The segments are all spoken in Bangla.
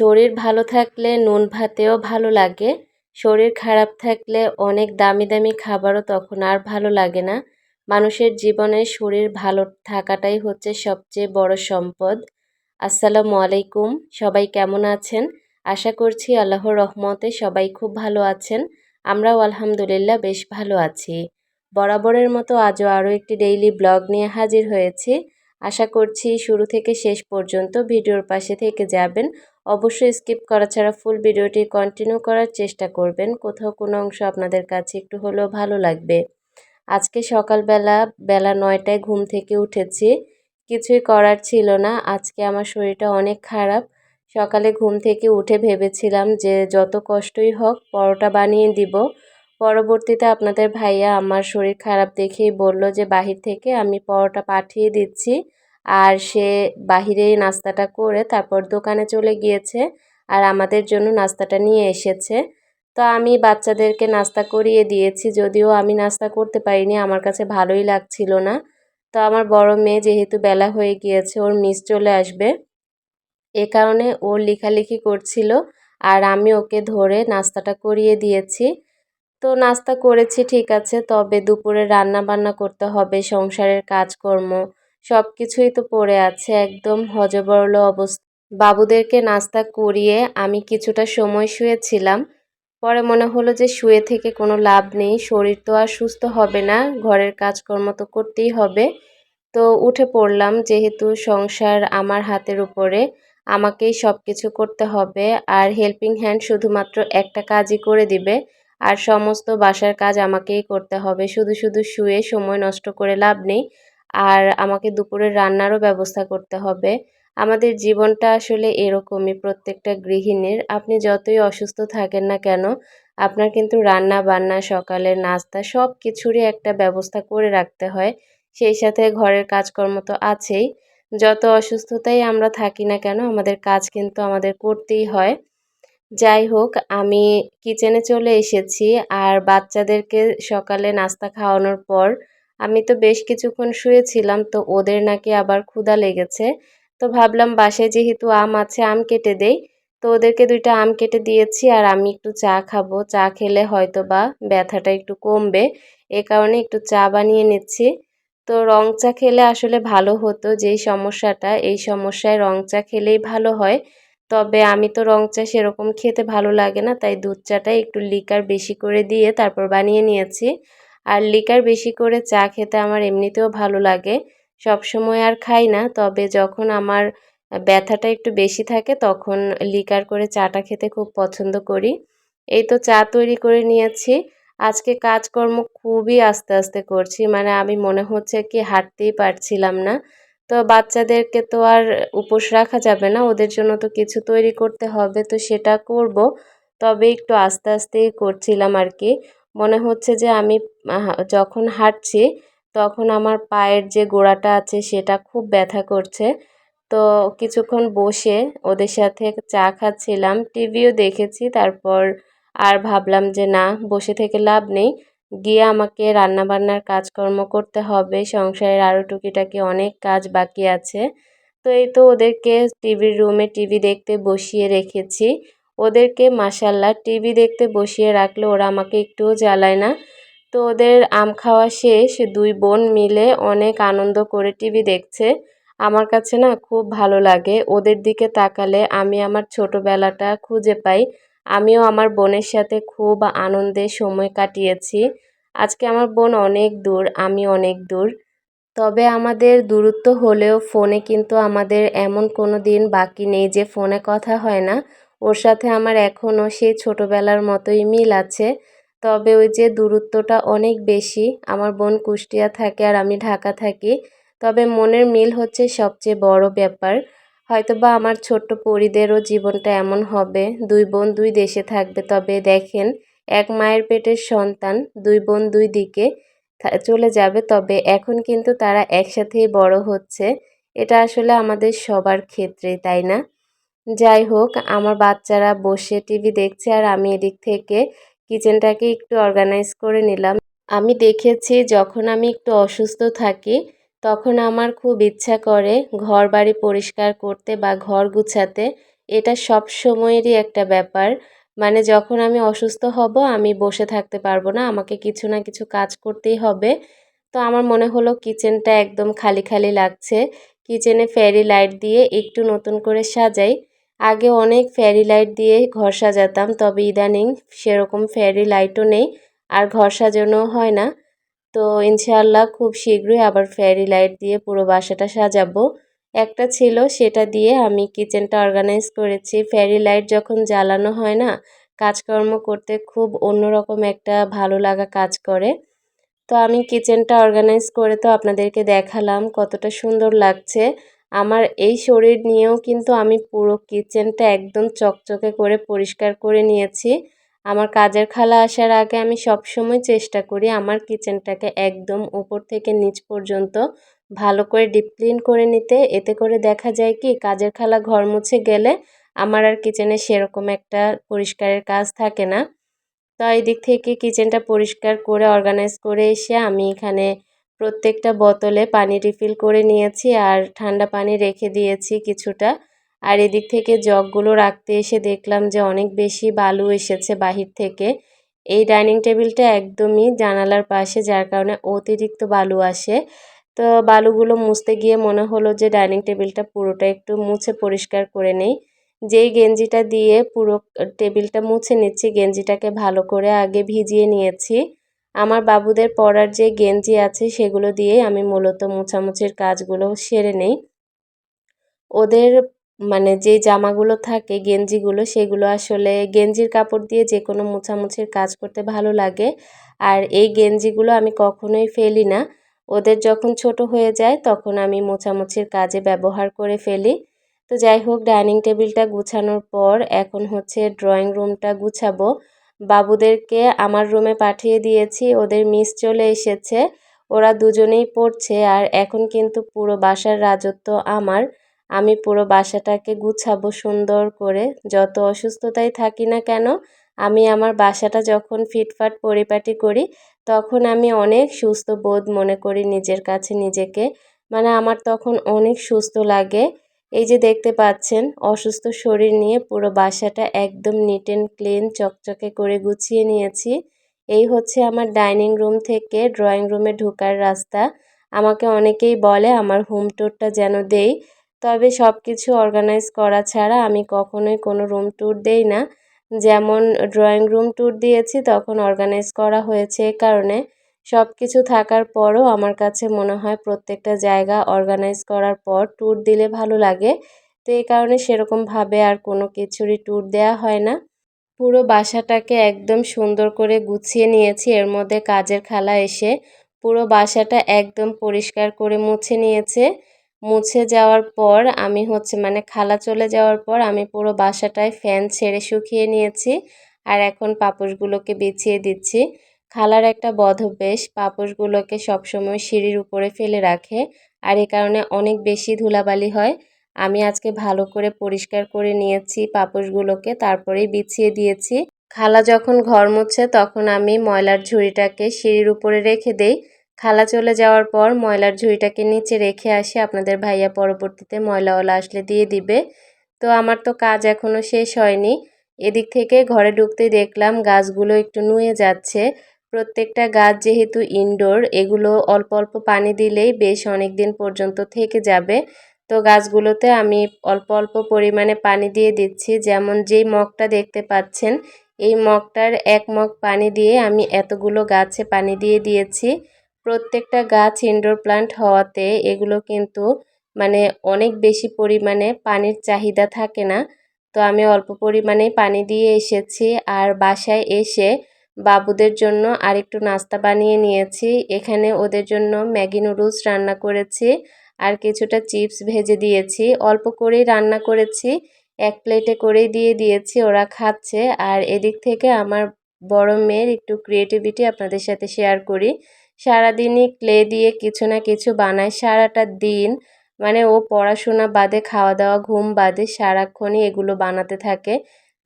শরীর ভালো থাকলে নুন ভাতেও ভালো লাগে, শরীর খারাপ থাকলে অনেক দামি দামি খাবারও তখন আর ভালো লাগে না। মানুষের জীবনে শরীর ভালো থাকাটাই হচ্ছে সবচেয়ে বড় সম্পদ। আসসালামু আলাইকুম, সবাই কেমন আছেন? আশা করছি আল্লাহর রহমতে সবাই খুব ভালো আছেন, আমরাও আলহামদুলিল্লাহ বেশ ভালো আছি। বরাবরের মতো আজও আরও একটি ডেইলি ব্লগ নিয়ে হাজির হয়েছি। আশা করছি শুরু থেকে শেষ পর্যন্ত ভিডিওর পাশে থেকে যাবেন। অবশ্যই স্কিপ করা ছাড়া ফুল ভিডিওটি কন্টিনিউ করার চেষ্টা করবেন। কোথাও কোনো অংশ আপনাদের কাছে একটু হলেও ভালো লাগবে। আজকে সকালবেলা, বেলা নয়টায় ঘুম থেকে উঠেছি। কিছুই করার ছিল না। আজকে আমার শরীরটা অনেক খারাপ। সকালে ঘুম থেকে উঠে ভেবেছিলাম যে যত কষ্টই হোক পরোটা বানিয়ে দিব। পরবর্তীতে আপনাদের ভাইয়া আমার শরীর খারাপ দেখেই বলল যে বাহির থেকে আমি পরোটা পাঠিয়ে দিচ্ছি। আর সে বাহিরেই নাস্তাটা করে তারপর দোকানে চলে গিয়েছে আর আমাদের জন্য নাস্তাটা নিয়ে এসেছে। তো আমি বাচ্চাদেরকে নাস্তা করিয়ে দিয়েছি, যদিও আমি নাস্তা করতে পারিনি, আমার কাছে ভালোই লাগছিল না। তো আমার বড় মেয়ে যেহেতু বেলা হয়ে গিয়েছে, ওর মিস চলে আসবে। এ কারণে ও লেখালেখি করছিল আর আমি ওকে ধরে নাস্তাটা করিয়ে দিয়েছি। তো নাস্তা করেছি, ঠিক আছে, তবে দুপুরে রান্না বান্না করতে হবে, সংসারের কাজকর্ম। সব কিছুই তো পড়ে আছে, একদম হজবরল অবস্থা। বাবুদেরকে নাস্তা করিয়ে আমি কিছুটা সময় শুয়েছিলাম। পরে মনে হলো যে শুয়ে থেকে কোনো লাভ নেই, শরীর তো আর সুস্থ হবে না, ঘরের কাজকর্ম তো করতেই হবে। তো উঠে পড়লাম, যেহেতু সংসার আমার হাতের উপরে, আমাকেই সব কিছু করতে হবে। আর হেল্পিং হ্যান্ড শুধুমাত্র একটা কাজই করে দিবে, আর সমস্ত বাসার কাজ আমাকেই করতে হবে। শুধু শুধু শুয়ে সময় নষ্ট করে লাভ নেই। আর আমাকে দুপুরের রান্নারও ব্যবস্থা করতে হবে। আমাদের জীবনটা আসলে এরকমই প্রত্যেকটা গৃহিণীর। আপনি যতই অসুস্থ থাকেন না কেন, আপনার কিন্তু রান্না বান্না, সকালের নাস্তা সব কিছুরই একটা ব্যবস্থা করে রাখতে হয়। সেই সাথে ঘরের কাজকর্ম তো আছেই। যত অসুস্থতাই আমরা থাকি না কেন, আমাদের কাজ কিন্তু আমাদের করতেই হয়। যাই হোক, আমি কিচেনে চলে এসেছি আর বাচ্চাদেরকে সকালে নাস্তা খাওয়ানোর পর আমি তো বেশ কিছুক্ষণ শুয়েছিলাম, তো ওদের নাকি আবার ক্ষুধা লেগেছে। তো ভাবলাম বাসায় যেহেতু আম আছে, আম কেটে দেই। তো ওদেরকে দুইটা আম কেটে দিয়েছি আর আমি একটু চা খাব। চা খেলে হয়তো বা ব্যথাটা একটু কমবে। এ কারণে একটু চা বানিয়ে নিচ্ছি। তো রং চা খেলে আসলে ভালো হতো যেই সমস্যাটা। এই সমস্যায় রং চা খেলেই ভালো হয়। তবে আমি তো রং চা সেরকম খেতে ভালো লাগে না, তাই দুধ চাটা একটু লিকার বেশি করে দিয়ে তারপর বানিয়ে নিয়েছি। আর লিকার বেশি করে চা খেতে আমার এমনিতেও ভালো লাগে। সব সময় আর খাই না, তবে যখন আমার ব্যথাটা একটু বেশি থাকে তখন লিকার করে চাটা খেতে খুব পছন্দ করি। এই তো চা তৈরি করে নিয়েছি। আজকে কাজকর্ম খুবই আস্তে আস্তে করছি মানে আমি মনে হচ্ছে কি হাঁটতেই পারছিলাম না। তো বাচ্চাদেরকে তো আর উপোস রাখা যাবে না, ওদের জন্য তো কিছু তৈরি করতে হবে, তো সেটা করব। তবে একটু আস্তে আস্তেই করছিলাম আর কি। মনে হচ্ছে যে আমি যখন হাঁটছি তখন আমার পায়ের যে গোড়াটা আছে সেটা খুব ব্যথা করছে। তো কিছুক্ষণ বসে ওদের সাথে চা খাচ্ছিলাম, টিভিও দেখেছি, তারপর আর ভাবলাম যে না, বসে থেকে লাভ নেই। গিয়ে আমাকে রান্নাবান্নার কাজকর্ম করতে হবে, সংসারের আরও টুকিটাকি অনেক কাজ বাকি আছে। তো এই তো ওদেরকে টিভির রুমে টিভি দেখতে বসিয়ে রেখেছি। ওদেরকে মাসাল্লাহ টিভি দেখতে বসিয়ে রাখলে ওরা আমাকে একটুও জ্বালায় না। তো ওদের আম খাওয়া শেষ, দুই বোন মিলে অনেক আনন্দ করে টিভি দেখছে। আমার কাছে না খুব ভালো লাগে। ওদের দিকে তাকালে আমি আমার ছোটোবেলাটা খুঁজে পাই। আমিও আমার বোনের সাথে খুব আনন্দে সময় কাটিয়েছি। আজকে আমার বোন অনেক দূর, আমি অনেক দূর। তবে আমাদের দূরত্ব হলেও ফোনে কিন্তু আমাদের এমন কোনো দিন বাকি নেই যে ফোনে কথা হয় না। ওর সাথে আমার এখনও সেই ছোটোবেলার মতোই মিল আছে। তবে ওই যে দূরত্বটা অনেক বেশি, আমার বোন কুষ্টিয়া থাকে আর আমি ঢাকা থাকি, তবে মনের মিল হচ্ছে সবচেয়ে বড় ব্যাপার। হয়তোবা আমার ছোট্ট পরিদেরও জীবনটা এমন হবে, দুই বোন দুই দেশে থাকবে, তবে দেখেন, এক মায়ের পেটের সন্তান, দুই বোন দুই দিকে চলে যাবে, তবে এখন কিন্তু তারা একসাথেই বড় হচ্ছে। এটা আসলে আমাদের সবার ক্ষেত্রে তাই না? যাই হোক, আমার বাচ্চারা বসে টিভি দেখছে আর আমি এদিক থেকে কিচেনটাকে একটু অর্গানাইজ করে নিলাম। আমি দেখেছি যখন আমি একটু অসুস্থ থাকি, তখন আমার খুব ইচ্ছা করে ঘর বাড়ি পরিষ্কার করতে বা ঘর গুছাতে। এটা সব সময়েরই একটা ব্যাপার। মানে যখন আমি অসুস্থ হব, আমি বসে থাকতে পারব না, আমাকে কিছু না কিছু কাজ করতেই হবে। তো আমার মনে হলো কিচেনটা একদম খালি খালি লাগছে। কিচেনে ফেরি লাইট দিয়ে একটু নতুন করে সাজাই। আগে অনেক ফেরি লাইট দিয়ে ঘর সাজাতাম, তবে ইদানিং সেরকম ফেরি লাইটও নেই, আর ঘর সাজানো হয় না। তো ইনশাআল্লাহ খুব শীঘ্রই আবার ফেরি লাইট দিয়ে পুরো বাসাটা সাজাবো। একটা ছিল সেটা দিয়ে আমি কিচেনটা অর্গানাইজ করেছি। ফেরি লাইট যখন জ্বালানো হয় না, কাজকর্ম করতে খুব অন্যরকম একটা ভালো লাগা কাজ করে। তো আমি কিচেনটা অর্গানাইজ করে তো আপনাদেরকে দেখালাম কতটা সুন্দর লাগছে। আমার এই শরীর নিয়েও কিন্তু আমি পুরো কিচেনটা একদম চকচকে করে পরিষ্কার করে নিয়েছি। আমার কাজের খালা আসার আগে আমি সবসময় চেষ্টা করি আমার কিচেনটাকে একদম উপর থেকে নিচ পর্যন্ত ভালো করে ডিপ ক্লিন করে নিতে। এতে করে দেখা যায় কি কাজের খালা ঘর মুছে গেলে আমার আর কিচেনে সেরকম একটা পরিষ্কারের কাজ থাকে না। তো এই দিক থেকে কিচেনটা পরিষ্কার করে অর্গানাইজ করে এসে আমি এখানে প্রত্যেকটা বোতলে পানি রিফিল করে নিয়েছি আর ঠান্ডা পানি রেখে দিয়েছি কিছুটা। আর এদিক থেকে জগগুলো রাখতে এসে দেখলাম যে অনেক বেশি বালু এসেছে বাহির থেকে। এই ডাইনিং টেবিলটা একদমই জানালার পাশে, যার কারণে অতিরিক্ত বালু আসে। তো বালুগুলো মুছতে গিয়ে মনে হলো যে ডাইনিং টেবিলটা পুরোটা একটু মুছে পরিষ্কার করে নেই। যেই গেঞ্জিটা দিয়ে পুরো টেবিলটা মুছে নিচ্ছি, গেঞ্জিটাকে ভালো করে আগে ভিজিয়ে নিয়েছি। আমার বাবুদের পরার যে গেঞ্জি আছে সেগুলো দিয়ে আমি মূলত মোছামুছির কাজগুলো সেরে নেই। ওদের মানে যে জামাগুলো থাকে, গেঞ্জিগুলো, সেগুলো আসলে গেঞ্জির কাপড় দিয়ে যে কোনো মোছামুছির কাজ করতে ভালো লাগে। আর এই গেঞ্জিগুলো আমি কখনোই ফেলি না। ওদের যখন ছোট হয়ে যায় তখন আমি মোছামুছির কাজে ব্যবহার করে ফেলি। তো যাই হোক, ডাইনিং টেবিলটা গুছানোর পর এখন হচ্ছে ড্রয়িং রুমটা গুছাবো। বাবুদেরকে আমার রুমে পাঠিয়ে দিয়েছি, ওদের মিস চলে এসেছে, ওরা দুজনেই পড়ছে, আর এখন কিন্তু পুরো বাসার রাজত্ব আমার। আমি পুরো বাসাটাকে গুছাবো সুন্দর করে, যত অসুস্থতায় থাকি না কেন, আমি আমার বাসাটা যখন ফিটফাট পরিপাটি করি, তখন আমি অনেক সুস্থ বোধ মনে করি নিজের কাছে নিজেকে। মানে আমার তখন অনেক সুস্থ লাগে এই যে দেখতে পাচ্ছেন, অসুস্থ শরীর নিয়ে পুরো বাসাটা একদম নিট অ্যান্ড ক্লিন চকচকে করে গুছিয়ে নিয়েছি। এই হচ্ছে আমার ডাইনিং রুম থেকে ড্রয়িং রুমে ঢোকার রাস্তা। আমাকে অনেকেই বলে আমার হোম ট্যুরটা যেন দেই, তবে সব কিছু অর্গানাইজ করা ছাড়া আমি কখনোই কোনো রুম ট্যুর দেই না। যেমন ড্রয়িং রুম ট্যুর দিয়েছি, তখন অর্গানাইজ করা হয়েছে এ কারণে। সব কিছু থাকার পরও আমার কাছে মনে হয় প্রত্যেকটা জায়গা অর্গানাইজ করার পর ট্যুর দিলে ভালো লাগে। তো এই কারণে সেরকমভাবে আর কোনো কিছুরই ট্যুর দেওয়া হয় না। পুরো বাসাটাকে একদম সুন্দর করে গুছিয়ে নিয়েছি। এর মধ্যে কাজের খালা এসে পুরো বাসাটা একদম পরিষ্কার করে মুছে নিয়েছে। মুছে যাওয়ার পর আমি হচ্ছে মানে খালা চলে যাওয়ার পর আমি পুরো বাসাটায় ফ্যান ছেড়ে শুকিয়ে নিয়েছি। আর এখন পাপোশগুলোকে বিছিয়ে দিচ্ছি। খালার একটা বদ অভ্যেস পাপোশগুলোকে সবসময় সিঁড়ির উপরে ফেলে রাখে আর এ কারণে অনেক বেশি ধুলাবালি হয়। আমি আজকে ভালো করে পরিষ্কার করে নিয়েছি পাপোশগুলোকে, তারপরেই বিছিয়ে দিয়েছি। খালা যখন ঘর মুচ্ছে তখন আমি ময়লার ঝুড়িটাকে সিঁড়ির উপরে রেখে দেই। খালা চলে যাওয়ার পর ময়লার ঝুড়িটাকে নিচে রেখে আসি। আপনাদের ভাইয়া পরবর্তীতে ময়লাওয়ালা আসলে দিয়ে দিবে। তো আমার তো কাজ এখনও শেষ হয়নি। এদিক থেকে ঘরে ঢুকতে দেখলাম গাছগুলো একটু নুয়ে যাচ্ছে। প্রত্যেকটা গাছ যেহেতু ইনডোর এগুলো অল্প অল্প পানি দিলেই বেশ অনেক দিন পর্যন্ত থেকে যাবে। তো গাছগুলোতে আমি অল্প অল্প পরিমাণে পানি দিয়ে দিচ্ছি। যেমন যেই মগটা দেখতে পাচ্ছেন, এই মগটার এক মগ পানি দিয়ে আমি এতগুলো গাছে পানি দিয়ে দিয়েছি। প্রত্যেকটা গাছ ইনডোর প্লান্ট হওয়াতে এগুলো কিন্তু মানে অনেক বেশি পরিমাণে পানির চাহিদা থাকে না। তো আমি অল্প পরিমাণে পানি দিয়ে এসেছি। আর বাসায় এসে বাবুদের জন্য আরেকটু নাস্তা বানিয়ে নিয়েছি। এখানে ওদের জন্য ম্যাগি নুডলস রান্না করেছি আর কিছুটা চিপস ভেজে দিয়েছি। অল্প করেই রান্না করেছি, এক প্লেটে করেই দিয়ে দিয়েছি, ওরা খাচ্ছে। আর এদিক থেকে আমার বড় মেয়ের একটু ক্রিয়েটিভিটি আপনাদের সাথে শেয়ার করি। সারাদিনই ক্লে দিয়ে কিছু না কিছু বানায় সারাটা দিন। মানে ও পড়াশোনা বাদে খাওয়া দাওয়া ঘুম বাদে সারাক্ষণই এগুলো বানাতে থাকে।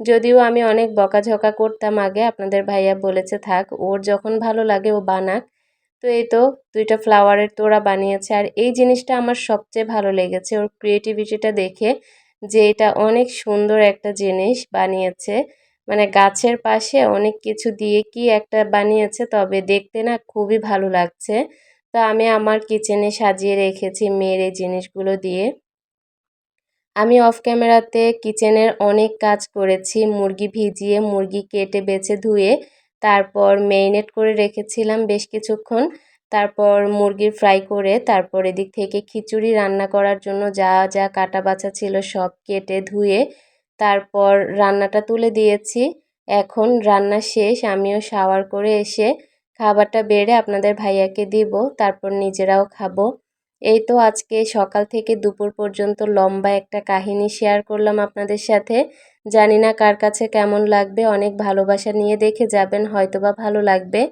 যদিও আমি অনেক বকাঝকা করতাম আগে, আপনাদের ভাইয়া বলেছে থাক, ওর যখন ভালো লাগে ও বানাক। তো এই তো দুইটা ফ্লাওয়ারের তোড়া বানিয়েছে, আর এই জিনিসটা আমার সবচেয়ে ভালো লেগেছে ওর ক্রিয়েটিভিটিটা দেখে, যে এটা অনেক সুন্দর একটা জিনিস বানিয়েছে। মানে গাছের পাশে অনেক কিছু দিয়ে কি একটা বানিয়েছে, তবে দেখতে না খুবই ভালো লাগছে। তো আমি আমার কিচেনে সাজিয়ে রেখেছি মেয়ের এই জিনিসগুলো দিয়ে। আমি অফ ক্যামেরাতে কিচেনের অনেক কাজ করেছি। মুরগি ভিজিয়ে মুরগি কেটে, বেছে, ধুয়ে, তারপর মেরিনেট করে রেখেছিলাম বেশ কিছুক্ষণ। তারপর মুরগির ফ্রাই করে, তারপর এদিক থেকে খিচুড়ি রান্না করার জন্য যা যা কাটা বাছা ছিল সব কেটে, ধুয়ে, তারপর রান্নাটা তুলে দিয়েছি। এখন রান্না শেষ, আমিও শাওয়ার করে এসে খাবারটা বেড়ে আপনাদের ভাইয়াকে দিব, তারপর নিজেরাও খাব। এই তো আজকে সকাল থেকে দুপুর পর্যন্ত লম্বা একটা কাহিনী শেয়ার করলাম আপনাদের সাথে। জানি না কার কাছে কেমন লাগবে, অনেক ভালোবাসা নিয়ে দেখে যাবেন, হয়তোবা ভালো লাগবে।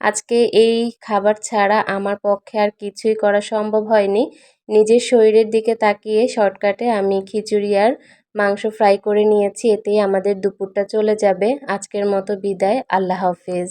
আজকে এই খাবার ছাড়া আমার পক্ষে আর কিছুই করা সম্ভব হয়নি। নিজের শরীরের দিকে তাকিয়ে শর্টকাটে আমি খিচুড়ি আর মাংস ফ্রাই করে নিয়েছি, এতেই আমাদের দুপুরটা চলে যাবে। আজকের মতো বিদায়, আল্লাহ হাফেজ।